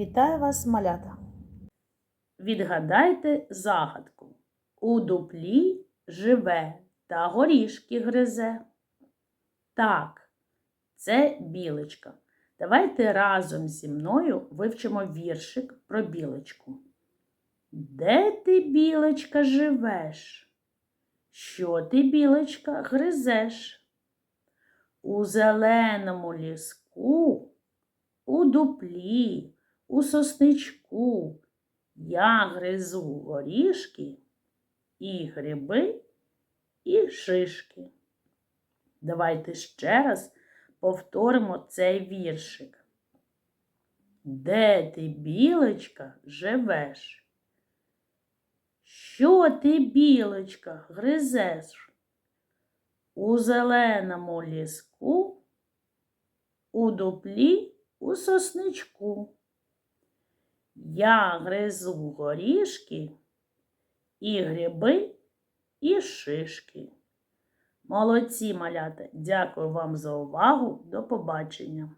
Вітаю вас, малята! Відгадайте загадку. У дуплі живе та горішки гризе. Так, це білочка. Давайте разом зі мною вивчимо віршик про білочку. Де ти, білочка, живеш? Що ти, білочка, гризеш? У зеленому ліску, у дуплі, у сосничку. Я гризу горішки і гриби, і шишки. Давайте ще раз повторимо цей віршик. Де ти, білочка, живеш? Що ти, білочка, гризеш? У зеленому ліску, у дуплі, у сосничку. Я гризу горішки і гриби, і шишки. Молодці, малята! Дякую вам за увагу. До побачення!